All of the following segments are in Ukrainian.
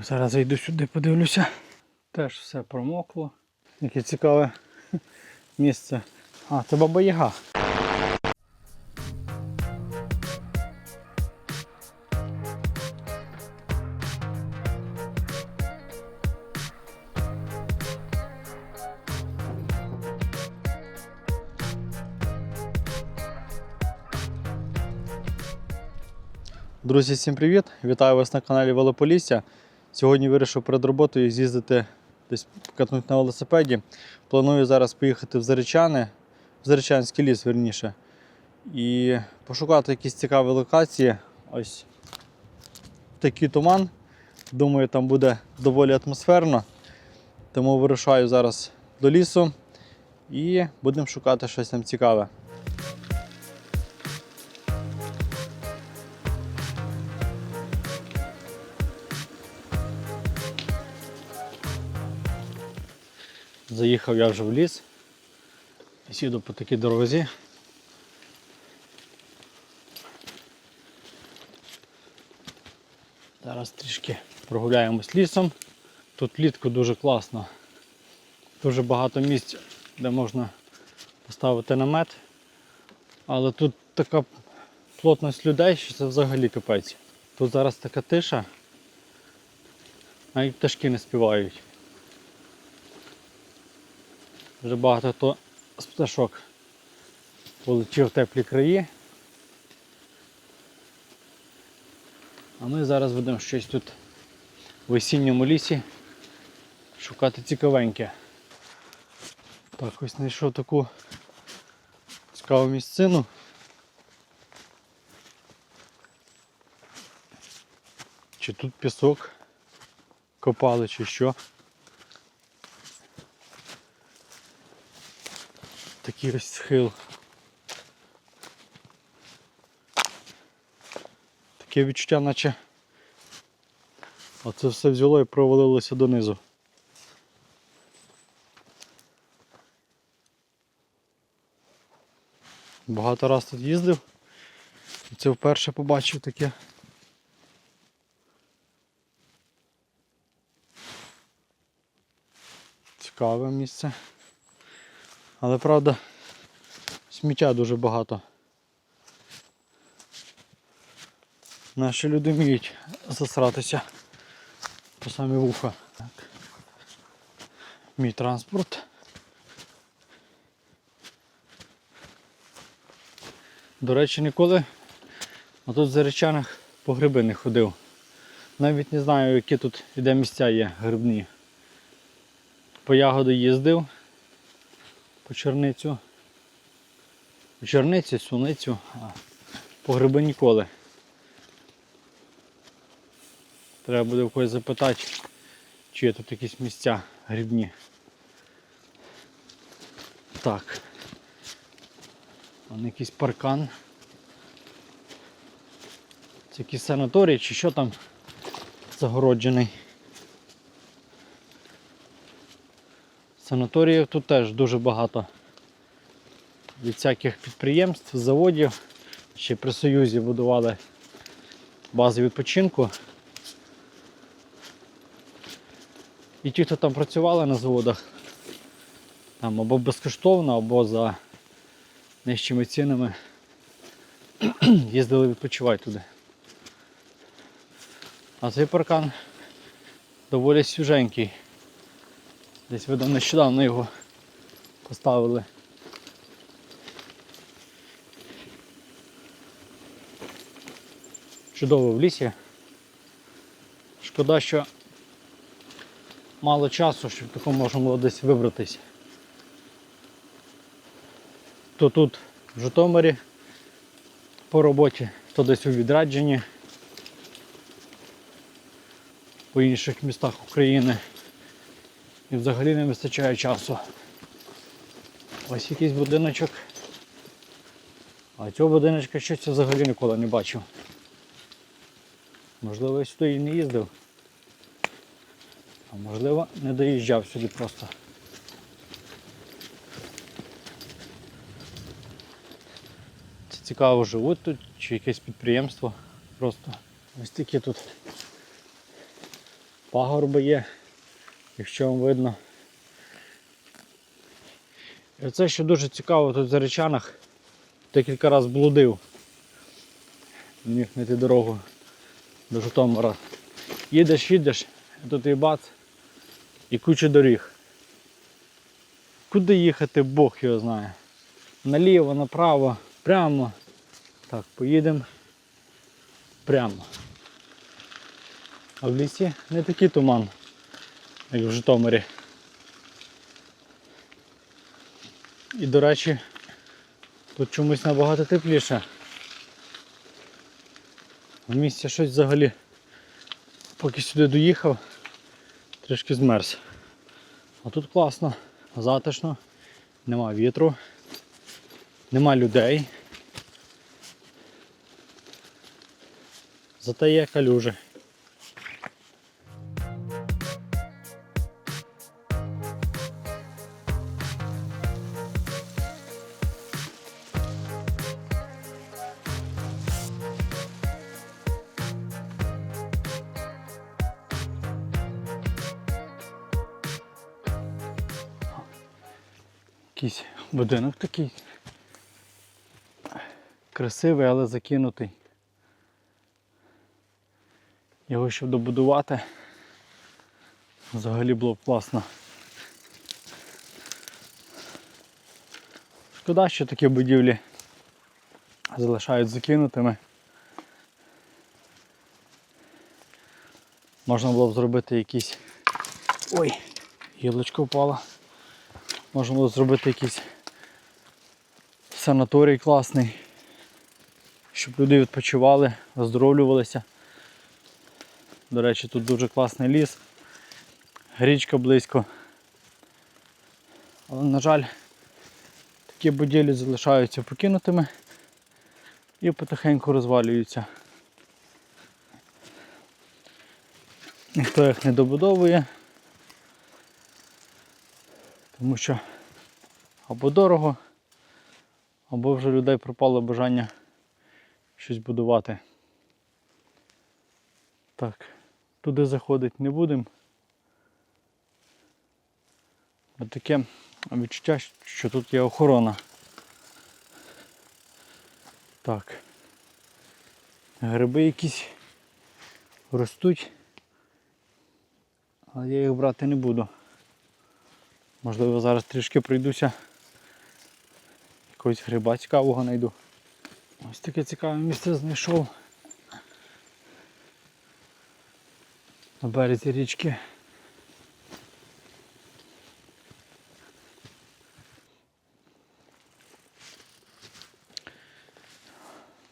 Зараз зайду сюди, подивлюся. Теж все промокло. Яке цікаве місце. А, це баба Яга. Друзі, всім привіт! Вітаю вас на каналі Велополісся. Сьогодні вирішив перед роботою з'їздити десь катнути на велосипеді. Планую зараз поїхати в Заречани, в Заречанський ліс, верніше, і пошукати якісь цікаві локації. Ось такий туман. Думаю, там буде доволі атмосферно. Тому вирушаю зараз до лісу і будемо шукати щось там цікаве. Заїхав я вже в ліс. і Сіду по такій дорозі. Зараз трішки прогуляємось лісом. Тут влітку дуже класно. Дуже багато місць, де можна поставити намет. Але тут така плотність людей, що це взагалі капець. Тут зараз така тиша, навіть пташки не співають. Вже багато хто з пташок полетів в теплі краї. А ми зараз будемо щось тут в осінньому лісі шукати цікавеньке. Так, ось знайшов таку цікаву місцину. Чи тут пісок копали, чи що. Такий ось схил. Таке відчуття, наче оце все взяло і провалилося донизу. Багато раз тут їздив. Це вперше побачив таке. Цікаве місце. Але правда, сміття дуже багато. Наші люди вміють засратися по самі вуха. Так. Мій транспорт. До речі, ніколи а тут в Заречанах по гриби не ходив. Навіть не знаю, які тут і де місця є грибні. По ягоди їздив по черницю. По черниці, суницю, по гриби ніколи. Треба буде в когось запитати, чи є тут якісь місця грибні. Так. Вон якийсь паркан. Це якийсь санаторій чи що там загороджений. Санаторіїв тут теж дуже багато. Від всяких підприємств, заводів. Ще при Союзі будували бази відпочинку. І ті, хто там працювали на заводах, там або безкоштовно, або за нижчими цінами їздили відпочивати туди. А цей паркан доволі свіженький. Десь видно нещодавно його поставили. Чудово в лісі. Шкода, що мало часу, щоб тако було десь вибратись. То тут в Житомирі по роботі, то десь у відрадженні, по інших містах України. І взагалі не вистачає часу. Ось якийсь будиночок. А цього будиночка щось взагалі ніколи не бачив. Можливо, я сюди і не їздив. А можливо не доїжджав сюди просто. Це цікаво, живуть тут чи якесь підприємство просто. Ось такі тут пагорби є, якщо вам видно. І оце що дуже цікаво тут в Заречанах. Декілька разів блудив. Не міг знайти дорогу до Житомира. Їдеш, їдеш, а тут і бац, і куча доріг. Куди їхати, Бог його знає. Наліво, направо, прямо. Так, поїдемо прямо. А в лісі не такий туман, як в Житомирі. І, до речі, тут чомусь набагато тепліше. В місті щось взагалі, поки сюди доїхав, трішки змерз. А тут класно, затишно, нема вітру, нема людей. Зате є калюжі. Будинок такий. Красивий, але закинутий. Його щоб добудувати. Взагалі було б класно. Шкода, що такі будівлі залишають закинутими. Можна було б зробити якісь... Ой, гілочка впала. Можна було зробити якийсь санаторій класний, щоб люди відпочивали, оздоровлювалися. До речі, тут дуже класний ліс, річка близько. Але, на жаль, такі будівлі залишаються покинутими і потихеньку розвалюються. Ніхто їх не добудовує, тому що або дорого, або вже людей пропало бажання щось будувати. Так, туди заходити не будемо. Таке відчуття, що тут є охорона. Так. Гриби якісь ростуть, але я їх брати не буду. Можливо, зараз трішки пройдуся. Якогось гриба цікавого знайду. Ось таке цікаве місце знайшов. На березі річки.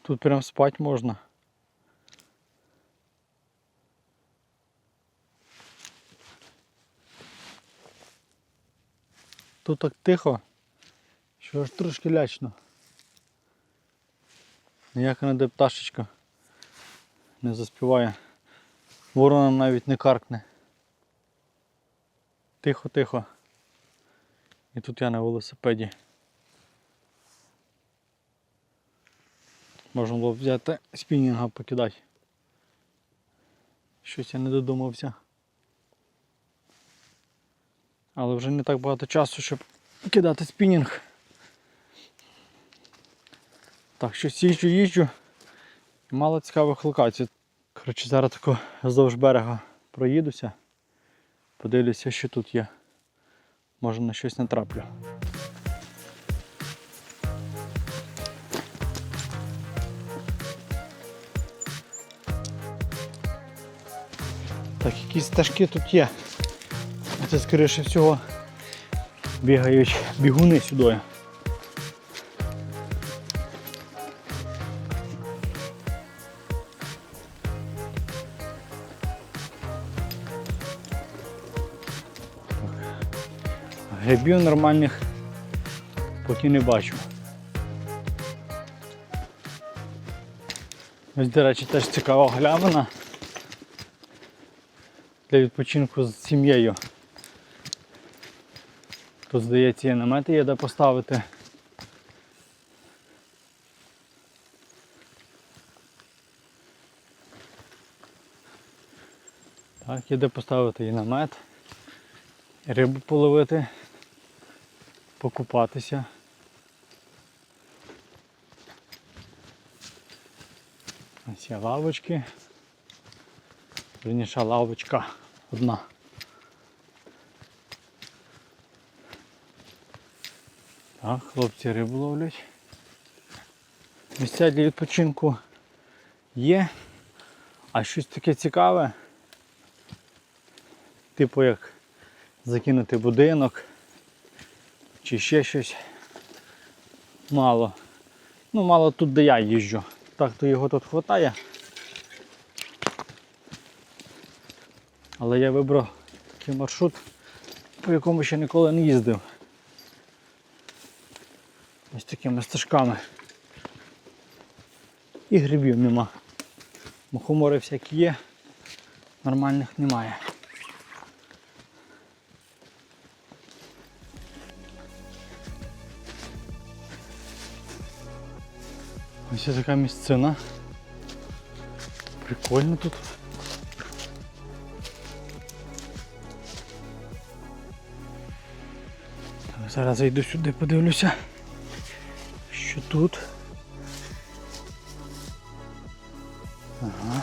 Тут прям спать можна. Тут так тихо, що аж трошки лячно. Ніяка не де пташечка не заспіває. Ворона навіть не каркне. Тихо-тихо. І тут я на велосипеді. Можна було взяти спінінга покидати. Щось я не додумався. Але вже не так багато часу, щоб кидати спінінг. Так, щось їжджу, їжджу. Мало цікавих локацій. Коротше, зараз тако вздовж берега проїдуся. Подивлюся, що тут є. Може на щось натраплю. Так, якісь стежки тут є. Це скоріше всього бігають бігуни сюди. Грибів нормальних поки не бачу. Ось, до речі, теж цікава глявина для відпочинку з сім'єю. Тут, здається, є намети є де поставити. Так, іде поставити і намет, рибу половити, покупатися. Ось є лавочки. Верніша лавочка одна. Так, хлопці рибу ловлять. Місця для відпочинку є. А щось таке цікаве. Типу як закинути будинок чи ще щось. Мало. Ну, мало тут, де я їжджу. Так то його тут вистачає. Але я вибрав такий маршрут, по якому ще ніколи не їздив. Ось такими стежками. І грибів нема. Мухомори всякі є, нормальних немає. Ось така місцина. Прикольно тут. Зараз зайду сюди, подивлюся, що тут. Ага.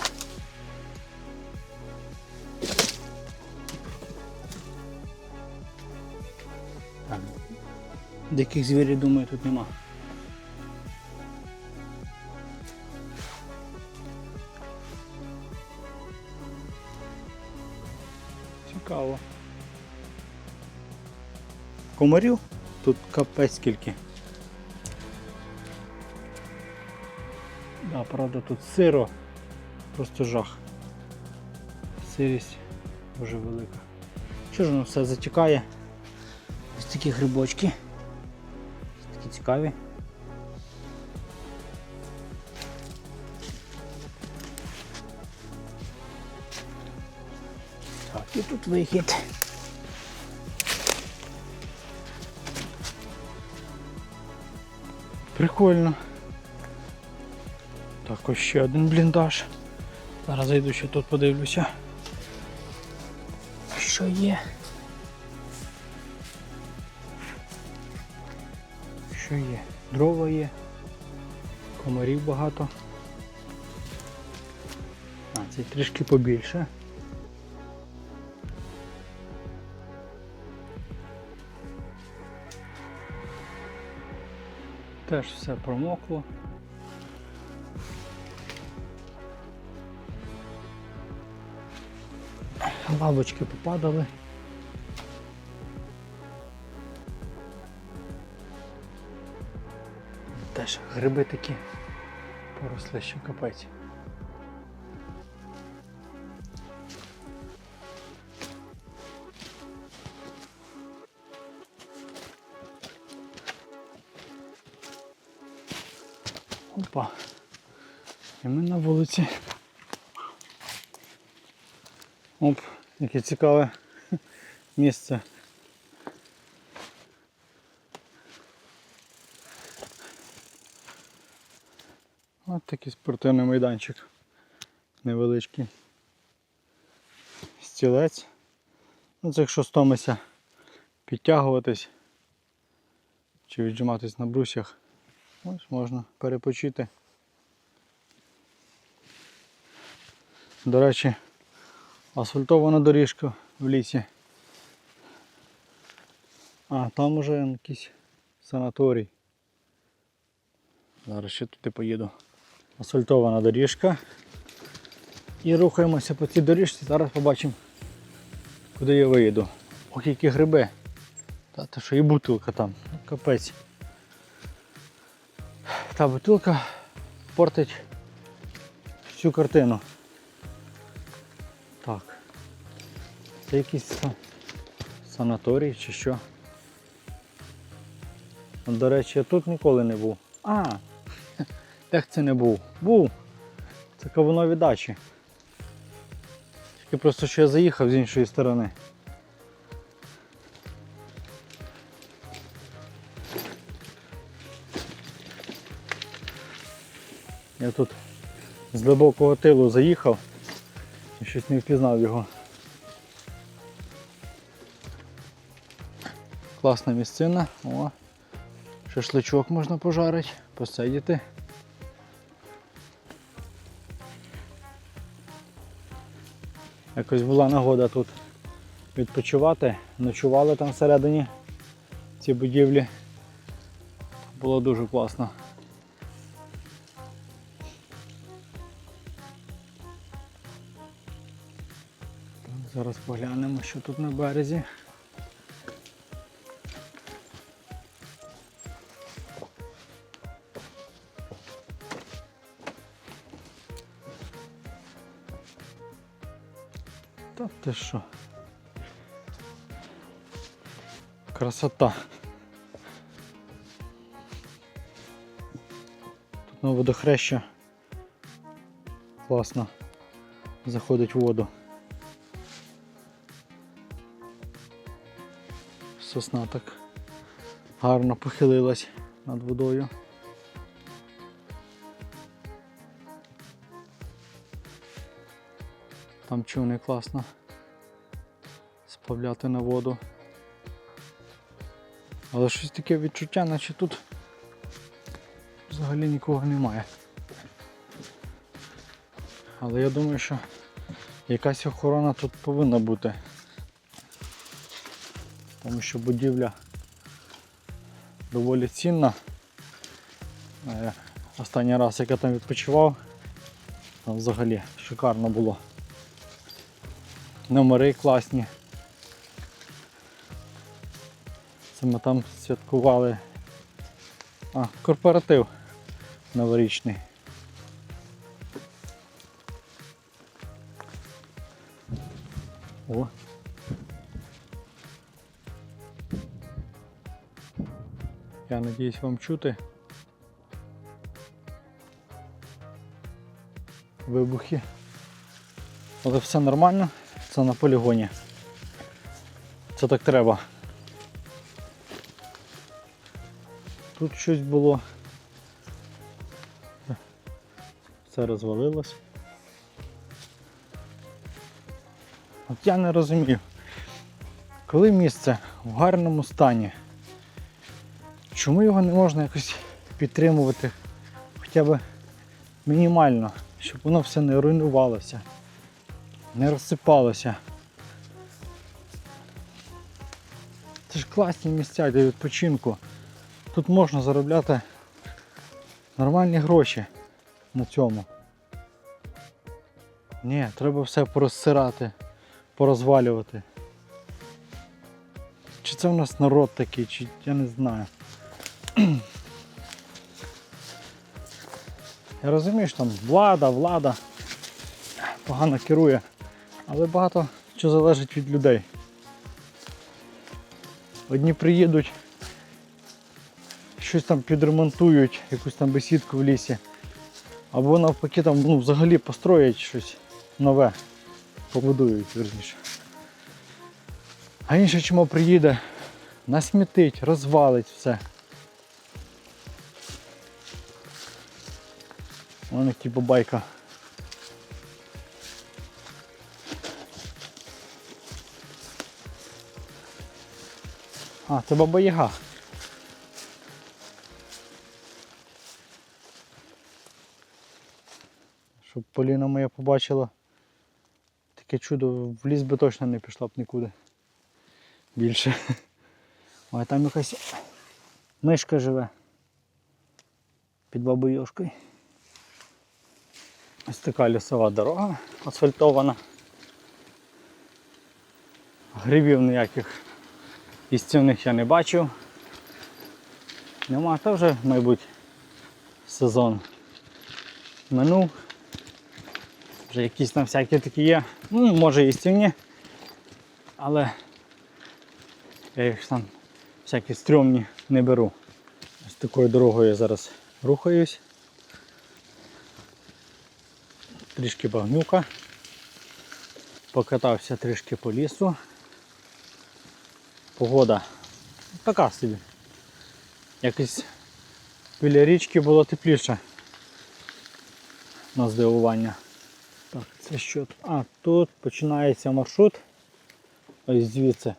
Так. Диких звірів, думаю, тут нема. Цікаво. Комарів? Тут капець скільки. Да, правда тут сиро, просто жах. Сирість дуже велика. Що ж воно все затікає? Ось такі грибочки. Ось такі цікаві. Тут вихід. Прикольно. Так, ось ще один бліндаж. Зараз зайду ще тут подивлюся. Що є? Що є? Дрова є, комарів багато. А, цей трішки побільше. Теж все промокло. Лавочки попадали. Теж гриби такі поросли ще капець. Опа. І ми на вулиці. Оп, яке цікаве місце. Ось такий спортивний майданчик. Невеличкий. Стілець. Ну, це якщо стомися підтягуватись чи віджиматись на брусях, ось можна перепочити. До речі, асфальтована доріжка в лісі. А, там уже якийсь санаторій. Зараз ще туди поїду. Асфальтована доріжка. І рухаємося по цій доріжці. Зараз побачимо, куди я виїду. Ох, які гриби. Та те, що і бутилка там. Капець. Та бутилка портить всю картину. Так. Це якийсь санаторій чи що. До речі, я тут ніколи не був. А, як це не був? Був. Це кавунові дачі. Тільки просто що я заїхав з іншої сторони. Я тут з глибокого тилу заїхав і щось не впізнав його. Класна місцина, О, шашличок можна пожарити, посидіти. Якось була нагода тут відпочивати, ночували там всередині ці будівлі. Було дуже класно. Зараз поглянемо, що тут на березі. Та ти що? Красота. Тут на водохреща класно заходить в воду. Сосна так гарно похилилась над водою. Там човни класно сплавляти на воду. Але щось таке відчуття, наче тут взагалі нікого немає. Але я думаю, що якась охорона тут повинна бути. Тому що будівля доволі цінна. Е, Останній раз, як я там відпочивав, там взагалі шикарно було. Номери класні. Це ми там святкували а, корпоратив новорічний. О. Я надіюсь вам чути. Вибухи. Але все нормально, це на полігоні. Це так треба. Тут щось було. Все розвалилось. От я не розумію, коли місце в гарному стані, чому його не можна якось підтримувати хоча б мінімально, щоб воно все не руйнувалося, не розсипалося. Це ж класні місця для відпочинку. Тут можна заробляти нормальні гроші на цьому. Ні, треба все порозсирати, порозвалювати. Чи це в нас народ такий, чи я не знаю. Я розумію, що там влада, влада погано керує, але багато що залежить від людей. Одні приїдуть, щось там підремонтують, якусь там бесідку в лісі. Або навпаки там ну, взагалі построять щось нове, побудують, верніше. А інше чому приїде, насмітить, розвалить все. Вон які бабайка. А, це баба Яга. Щоб Поліна моя побачила. Таке чудо в ліс би точно не пішла б нікуди. Більше. Ой, там якась мишка живе. Під бабою Йошкою. Ось така лісова дорога асфальтована. Грибів ніяких істинних я не бачив. Нема, та вже, мабуть, сезон минув. Вже якісь там всякі такі є. Ну, може істинні, але я їх там всякі стрьомні не беру. Ось такою дорогою я зараз рухаюсь. Трішки багнюка. Покатався трішки по лісу. Погода така собі. Якось біля річки було тепліше. На здивування. Так, це що тут? А, тут починається маршрут. Ось звідси.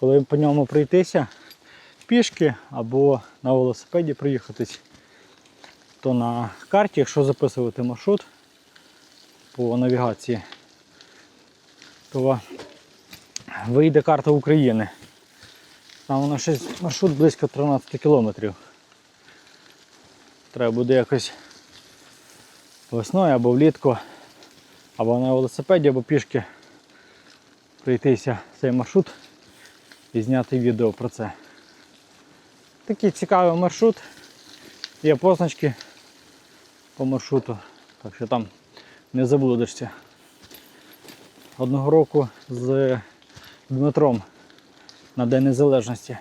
коли по ньому пройтися пішки або на велосипеді проїхатись, то на карті, якщо записувати маршрут по навігації, то вийде карта України. Там воно щось маршрут близько 13 кілометрів. Треба буде якось весною або влітку, або на велосипеді, або пішки пройтися цей маршрут і зняти відео про це. Такий цікавий маршрут. Є позначки по маршруту, так що там не заблудишся. Одного року з Дмитром на День Незалежності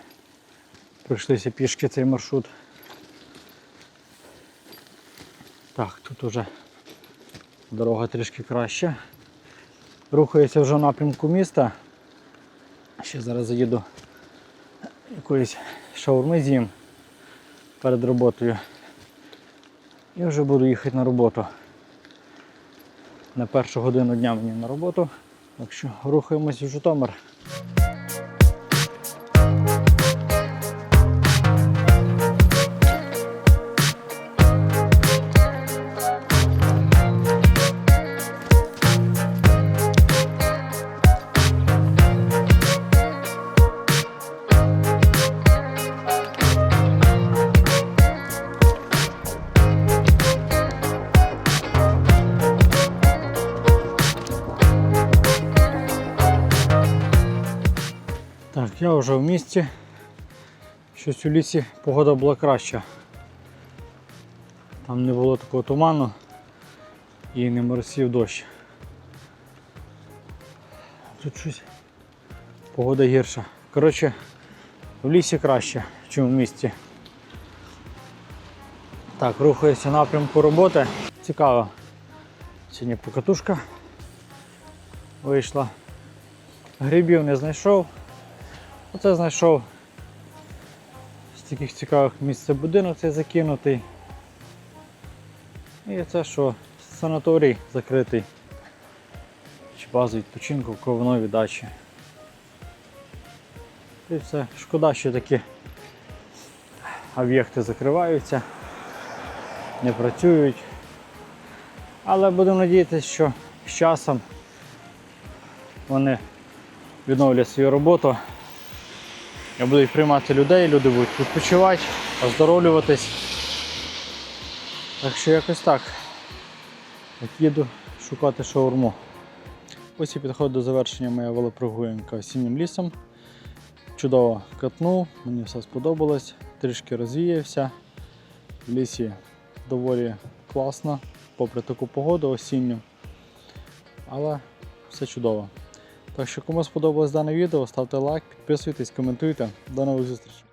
пройшлися пішки цей маршрут. Так, тут уже дорога трішки краща. Рухається вже в напрямку міста. Ще зараз заїду якоїсь шаурми з'їм перед роботою. І вже буду їхати на роботу. На першу годину дня мені на роботу. Так що рухаємось в Житомир. Місті. Щось у лісі погода була краща. Там не було такого туману і не моросів дощ. Тут щось погода гірша. Коротше, в лісі краще, ніж в місті. Так, рухаюся напрямку роботи. Цікаво. Сьогодні покатушка вийшла. Грибів не знайшов. Оце знайшов з таких цікавих місць будинок цей закинутий. І це що? Санаторій закритий. Чи база відпочинку в Ковнові дачі. І все. Шкода, що такі об'єкти закриваються, не працюють. Але будемо надіятися, що з часом вони відновлять свою роботу. Я буду приймати людей, люди будуть відпочивати, оздоровлюватись. Так що якось так. От їду шукати шаурму. Ось і підходить до завершення моя велопрогулянка осіннім лісом. Чудово катнув, мені все сподобалось, трішки розвіявся. В лісі доволі класно, попри таку погоду осінню. Але все чудово. Так що кому сподобалось дане відео, ставте лайк, підписуйтесь, коментуйте. До нових зустрічей.